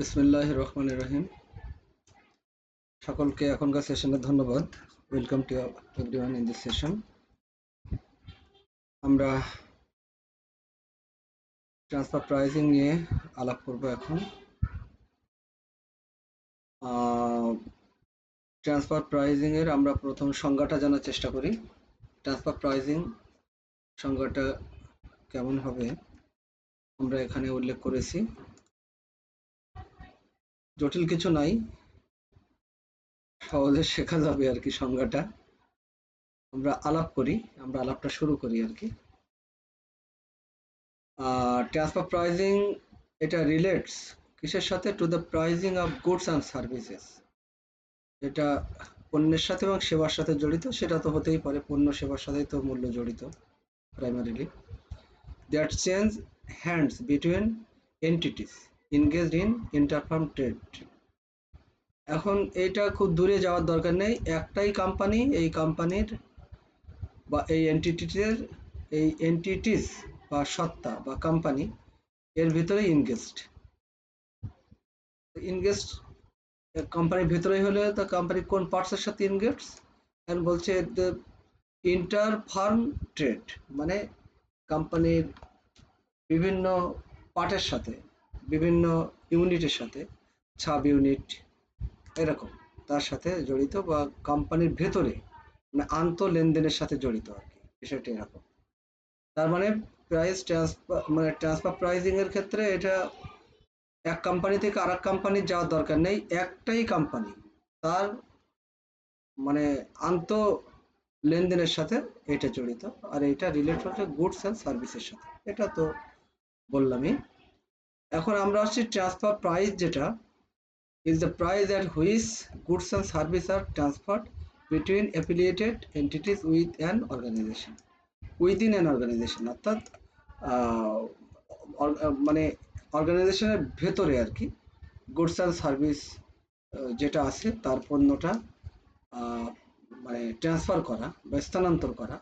বিসমিল্লাহ রহমান রহিম। সকলকে এখনকার সেশনে ধন্যবাদ। Welcome to everyone in this session আমরা ট্রান্সফার প্রাইসিং নিয়ে আলাপ করব এখন। ট্রান্সফার প্রাইজিং এর আমরা প্রথম সংজ্ঞাটা জানার চেষ্টা করি। ট্রান্সফার প্রাইজিং সংজ্ঞাটা কেমন হবে? আমরা এখানে উল্লেখ করেছি। জটিল কিছু নাই। সহজে শেখা যাবে আর কি সংজ্ঞাটা। আমরা আলাপ করি, আমরা আলাপটা শুরু করি আর কি। ট্রান্সফার প্রাইজিং এটা রিলেটস কিসের সাথে? To the pricing of goods and services এটা পণ্যের সাথে এবং সেবার সাথে জড়িত, সেটা তো হতেই পারে। পণ্য সেবার সাথেই তো মূল্য জড়িত primarily that change hands between entities engaged in interfirm trade. এখন এটা খুব দূরে যাওয়ার দরকার নেই। একটাই কোম্পানি এই কোম্পানির বা এই এন্টিটিসের এই এন্টিটিস বা সত্তা বা কোম্পানি এর ভিতরে ইনগেস্ট ইনগেস্ট কোম্পানির ভিতরেই হলে তো কোম্পানি কোন পার্টসের সাথে ইনগেস্ট এখন বলছে ইন্টার ফার্ম ট্রেড মানে কোম্পানির বিভিন্ন পার্টের সাথে বিভিন্ন ইউনিটের সাথে, সাব ইউনিট, এরকম। তার সাথে জড়িত বা কোম্পানির ভেতরে মানে আন্ত লেনদেনের সাথে জড়িত আর কি, বিষয়টি এরকম। তার মানে প্রাইস ট্রান্সফার মানে ট্রান্সফার প্রাইজিং এর ক্ষেত্রে এটা এক কোম্পানি থেকে আর এক কোম্পানির যাওয়ার দরকার নেই। একটাই কোম্পানি তার মানে আন্ত লেনদেনের সাথে এটা জড়িত। আর এটা রিলেটেড হচ্ছে গুডস অ্যান্ড সার্ভিসের সাথে। এটা তো বললামই। এখন আমরা আসছি ট্রান্সফার প্রাইস যেটা is the price at which goods and service are transferred between affiliated entities with an organization within an organization অর্থাৎ মানে অর্গানাইজেশনের ভেতরে আর কি গুডস অ্যান্ড সার্ভিস যেটা আছে তার পণ্যটা মানে ট্রান্সফার করা বা স্থানান্তর করা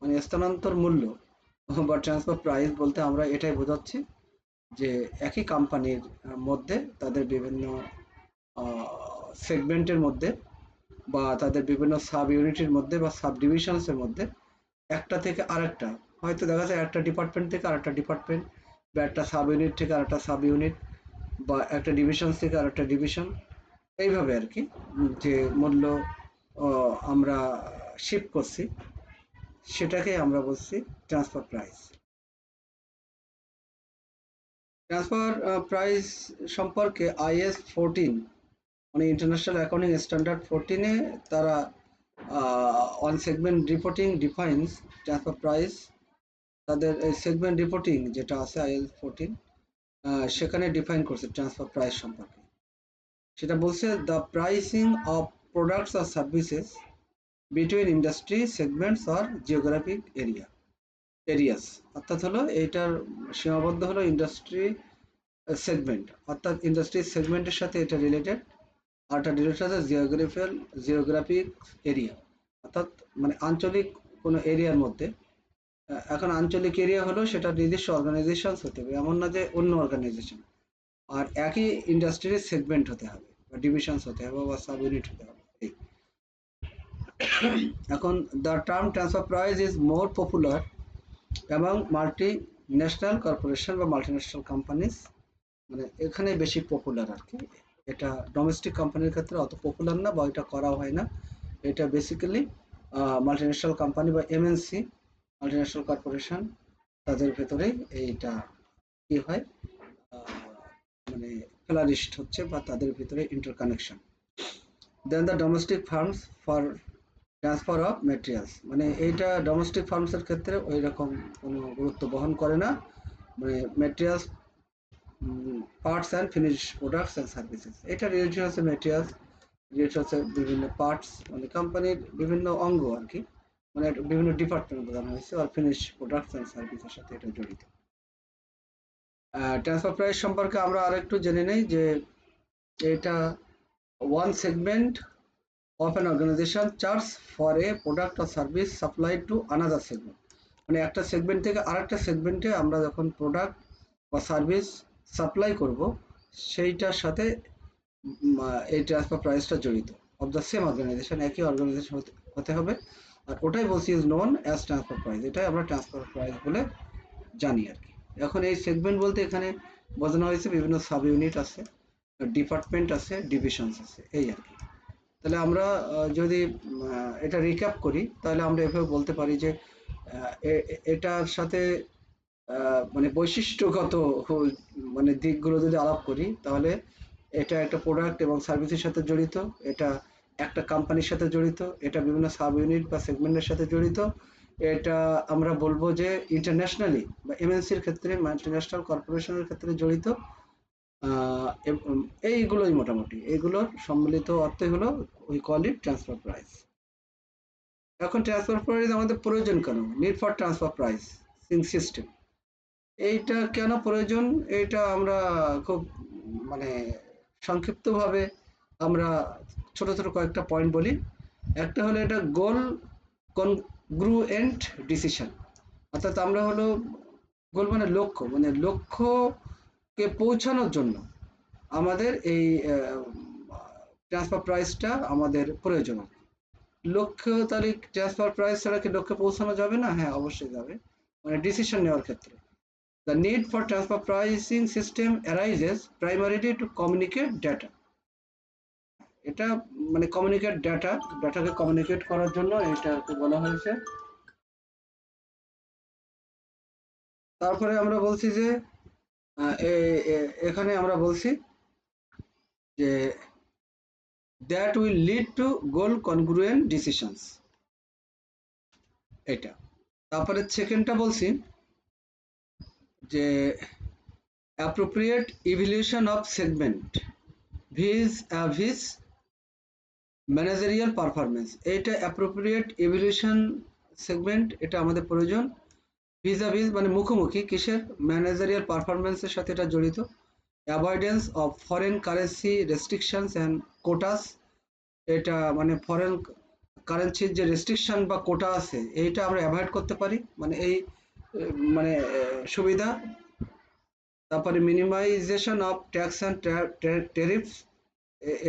মানে স্থানান্তর মূল্য বা ট্রান্সফার প্রাইস বলতে আমরা এটাই বোঝাচ্ছি। যে একই কোম্পানির মধ্যে তাদের বিভিন্ন সেগমেন্টের মধ্যে বা তাদের বিভিন্ন সাব ইউনিটের মধ্যে বা সাব ডিভিশনসের মধ্যে একটা থেকে আরেকটা, হয়তো দেখা যায় একটা ডিপার্টমেন্ট থেকে আরেকটা ডিপার্টমেন্ট বা একটা সাব ইউনিট থেকে আরেকটা সাব ইউনিট বা একটা ডিভিশন থেকে আরেকটা ডিভিশন এইভাবে আর কি, যে মূল্য আমরা শিফট করছি সেটাকে আমরা বলছি ট্রান্সফার প্রাইস ট্রান্সফার প্রাইস সম্পর্কে আইএস ফোরটিন মানে ইন্টারন্যাশনাল অ্যাকাউন্টিং স্ট্যান্ডার্ড ফোরটিনে তারা on segment reporting defines transfer price তাদের সেগমেন্ট রিপোর্টিং যেটা আছে আইএস ফোরটিন সেখানে ডিফাইন করছে ট্রান্সফার প্রাইস সম্পর্কে। সেটা বলছে দ্য প্রাইসিং অফ প্রোডাক্টস আর সার্ভিসেস বিটুইন ইন্ডাস্ট্রি সেগমেন্টস আর জিওগ্রাফিক এরিয়া এরিয়াস অর্থাৎ হলো এটার সীমাবদ্ধ হলো ইন্ডাস্ট্রি সেগমেন্ট অর্থাৎ ইন্ডাস্ট্রি সেগমেন্টের সাথে এটা রিলেটেড আর এটা রিলেটেড আছে জিওগ্রাফিক্যাল জিওগ্রাফিক এরিয়া অর্থাৎ মানে আঞ্চলিক কোনো এরিয়ার মধ্যে এখন আঞ্চলিক এরিয়া হলো সেটা নির্দিষ্ট অর্গানাইজেশনস হতে হবে, এমন না যে অন্য অর্গানাইজেশন আর একই ইন্ডাস্ট্রির সেগমেন্ট হতে হবে, বা ডিভিশনস হতে হবে, বা সাব ইউনিট হতে হবে এখন the term transfer price is more popular এবং মাল্টি ন্যাশনাল কর্পোরেশন বা মাল্টি ন্যাশনাল কোম্পানিজ মানে এখানে বেশি পপুলার আর কি। এটা ডোমেস্টিক কোম্পানির ক্ষেত্রে অত পপুলার না বা এটা করা হয় না। এটা বেসিক্যালি মাল্টি ন্যাশনাল কোম্পানি বা এমএনসি মাল্টি ন্যাশনাল কর্পোরেশন তাদের ভেতরেই এইটা কি হয় মানে ফ্লারিস্ট হচ্ছে বা তাদের ভিতরে interconnection then the domestic firms for transfer of materials মানে এইটা ডোমেস্টিক ফার্মসের ক্ষেত্রে ওই রকম কোনো গুরুত্ব বহন করে না। মানে materials parts and finish products and services এটা রিলেটেড হচ্ছে মেটেরিয়ালস রিলেটেড হচ্ছে বিভিন্ন পার্টস মানে কোম্পানির বিভিন্ন অঙ্গ আর কি। মানে বিভিন্ন ডিপার্টমেন্ট বোঝানো হয়েছে আর ফিনিশ প্রোডাক্টস অ্যান্ড সার্ভিসের সাথে এটা জড়িত। ট্রান্সফার প্রাইস সম্পর্কে আমরা আরেকটু জেনে নেই যে এটা one segment of an organization charge for a product or service supplied to another segment. মানে একটা সেগমেন্ট থেকে আরেকটা সেগমেন্টে আমরা যখন প্রোডাক্ট বা সার্ভিস সাপ্লাই করব, সেইটার সাথে এই ট্রান্সফার প্রাইসটা জড়িত। অফ দ্য সেম অর্গানাইজেশন একই অর্গানাইজেশন হতে হবে। আর ওটাই বলছি is known as transfer price এটাই আমরা ট্রান্সফার প্রাইস বলে জানি আর কি। এখন এই সেগমেন্ট বলতে এখানে বোঝানো হয়েছে বিভিন্ন সাব ইউনিট আছে ডিপার্টমেন্ট আছে ডিভিশনস আছে, এই আর কি। তাহলে আমরা যদি এটা রিক্যাপ করি, তাহলে আমরা এভাবে বলতে পারি যে এটার সাথে মানে বৈশিষ্ট্যগত মানে দিকগুলো যদি আলাপ করি, তাহলে এটা একটা প্রোডাক্ট এবং সার্ভিসের সাথে জড়িত, এটা একটা কোম্পানির সাথে জড়িত, এটা বিভিন্ন সাব ইউনিট বা সেগমেন্টের সাথে জড়িত, এটা আমরা বলব যে ইন্টারন্যাশনালি বা এমএনসির ক্ষেত্রে মাল্টিন্যাশনাল কর্পোরেশনের ক্ষেত্রে জড়িত এইগুলোই মোটামুটি। এইগুলোর সম্মিলিত অর্থই হলো we call it transfer price এখন ট্রান্সফার প্রাইস আমাদের প্রয়োজন কেন? Need for transfer pricing system এইটা কেন প্রয়োজন? এটা আমরা খুব মানে সংক্ষিপ্তভাবে আমরা ছোট ছোট কয়েকটা পয়েন্ট বলি। একটা হলো এটা গোল কনগ্রুয়েন্ট ডিসিশন অর্থাৎ আমরা হলো গোল মানে লক্ষ্য। মানে লক্ষ্যকে পৌঁছানোর জন্য আমাদের এই ট্রান্সফার প্রাইসটা আমাদের প্রয়োজন। লক্ষ্য তারিখ ট্রান্সফার প্রাইস ছাড়া কি লক্ষ্যে পৌঁছানো যাবে না? হ্যাঁ অবশ্যই যাবে। মানে ডিসিশন নেওয়ার ক্ষেত্রে। The need for transfer pricing system arises primarily to communicate data এটা মানে কমিউনিকেট ডেটা ডেটাকে কমিউনিকেট করার জন্য এটাকে বলা হয়েছে। তারপরে আমরা বলছি যে এখানে আমরা বলছি যে that will lead to goal congruent decisions এটা। তারপরে সেকেন্ডটা বলছি যে appropriate evaluation of segment viz viz managerial performance এইটা অ্যাপ্রোপ্রিয়েট ইভলিউশন সেগমেন্ট এটা আমাদের প্রয়োজন। ভিজা ভিজ মানে মুখোমুখি কিসের? ম্যানেজারিয়াল পারফরমেন্সের সাথে এটা জড়িত। Avoidance of foreign currency restrictions and quotas এটা মানে ফরেন কারেন্সির যে রেস্ট্রিকশন বা কোটা আছে, এইটা আমরা অ্যাভয়েড করতে পারি। মানে এই মানে সুবিধা। তারপরে minimization of tax and tariffs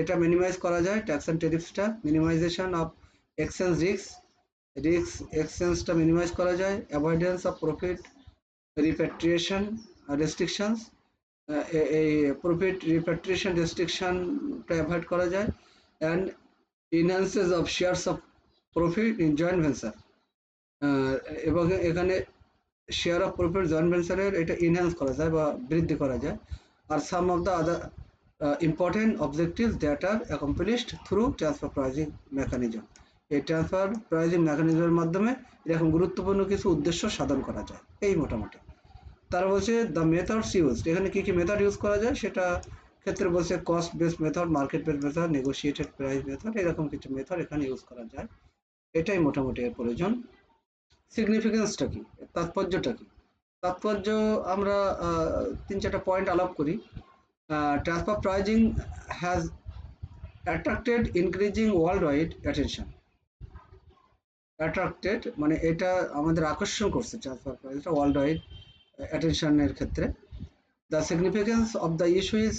এটা মিনিমাইজ করা যায়। Tax and টেরিফসটা minimization of exchange risk risk এক্সচেঞ্জটা minimize করা যায় avoidance of profit repatriation restrictions এই প্রফিট রিপ্যাট্রিয়েশন রেস্ট্রিকশনটা অ্যাভয়েড করা যায় and enhances of shares of profit in joint venture এবং এখানে শেয়ার অফ প্রফিট জয়েন্ট ভেঞ্চারের এটা ইনহ্যান্স করা যায় বা বৃদ্ধি করা যায়। আর some of the other important objectives that are accomplished through transfer pricing mechanism এই ট্রান্সফার প্রাইজিং মেকানিজমের মাধ্যমে এরকম গুরুত্বপূর্ণ কিছু উদ্দেশ্য সাধন করা যায়। এই মোটামুটি। তারা বলছে দ্য মেথডস ইউজ এখানে কী কী মেথড ইউজ করা যায়? সেটা ক্ষেত্রে বলছে cost base method market base method negotiated price method এরকম কিছু মেথড এখানে ইউজ করা যায়। এটাই মোটামুটি এর প্রয়োজন। সিগনিফিকেন্সটা কি? তাৎপর্যটা কি? তাৎপর্য আমরা তিন চারটা পয়েন্ট আলাপ করি। Transfer pricing has attracted increasing worldwide attention attracted মানে এটা আমাদের আকর্ষণ করছে ট্রান্সফার প্রাইসটা ওয়ার্ল্ড ওয়াইড অ্যাটেনশনের ক্ষেত্রে। The significance of the issue is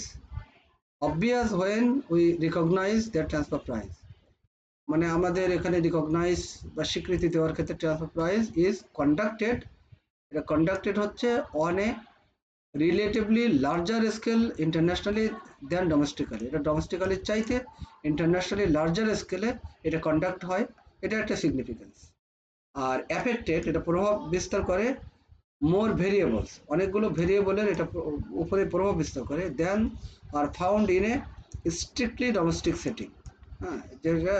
obvious when we recognize the transfer price. মানে আমাদের এখানে রিকগনাইজ বা স্বীকৃতি দেওয়ার ক্ষেত্রে ট্রান্সফার প্রাইস ইজ কন্ডাক্টেড এটা কন্ডাক্টেড হচ্ছে on a relatively larger scale internationally than domestically এটা ডোমেস্টিক্যালির চাইতে ইন্টারন্যাশনালি লার্জার স্কেলে এটা কন্ডাক্ট হয়। এটা একটা সিগনিফিকেন্স আর অ্যাফেক্টেড এটা প্রভাব বিস্তার করে মোর ভেরিয়েবলস অনেকগুলো ভেরিয়েবলের এটা প্র- উপরে প্রভাব বিস্তার করে than are found in a strictly domestic setting হ্যাঁ যেটা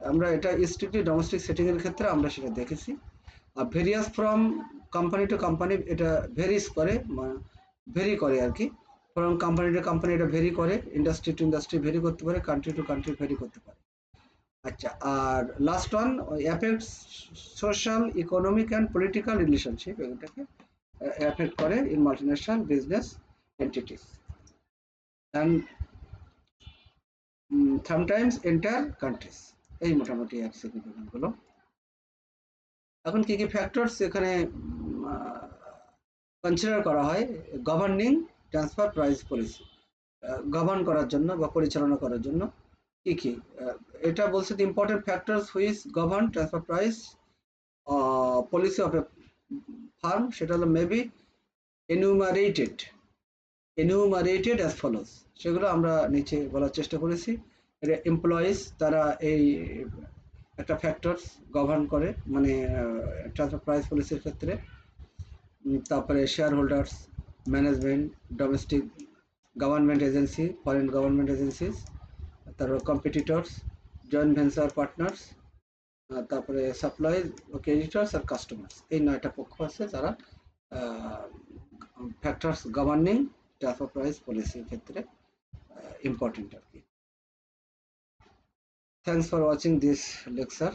আমরা এটা স্ট্রিক্টলি ডোমেস্টিক সেটিংয়ের ক্ষেত্রে আমরা সেটা দেখেছি। আর varies from company to company এটা ভেরিস করে ভেরি করে আর কি। ফ্রম কোম্পানি টু কোম্পানি এটা ভেরি করে ইন্ডাস্ট্রি টু ইন্ডাস্ট্রি ভেরি করতে পারে কান্ট্রি টু কান্ট্রি ভেরি করতে পারে। আচ্ছা আর last one affects social economic and political relationship এটাকে অ্যাফেক্ট করে in multinational business entities and sometimes enter countries এই মোটামুটি এক সিগনিফিকেন্ট হলো এখন কি কি ফ্যাক্টরস এখানে কনসিডার করা হয়? Governing transfer price policy govern করার জন্য বা পরিচালনা করার জন্য। কি কি? এটা বলছে the important factors which govern transfer price policy of a firm সেটা হলো maybe enumerated enumerated as follows সেগুলো আমরা নিচে বলার চেষ্টা করেছি। এটা এমপ্লয়িজ তারা এই একটা ফ্যাক্টরস গভর্ন করে মানে ট্রান্সফার প্রাইস পলিসির ক্ষেত্রে। তারপরে share holders management domestic government agency foreign government agencies তারপর কম্পিটিটর্স জয়েন্ট ভেঞ্চার পার্টনার্স তারপরে সাপ্লাই ক্রেডিটার্স আর কাস্টমার্স এই নয়টা পক্ষ আছে যারা ফ্যাক্টরস গভর্নিং ট্রান্সফার প্রাইস পলিসির ক্ষেত্রে ইম্পর্টেন্ট আর কি। Thanks for watching this lecture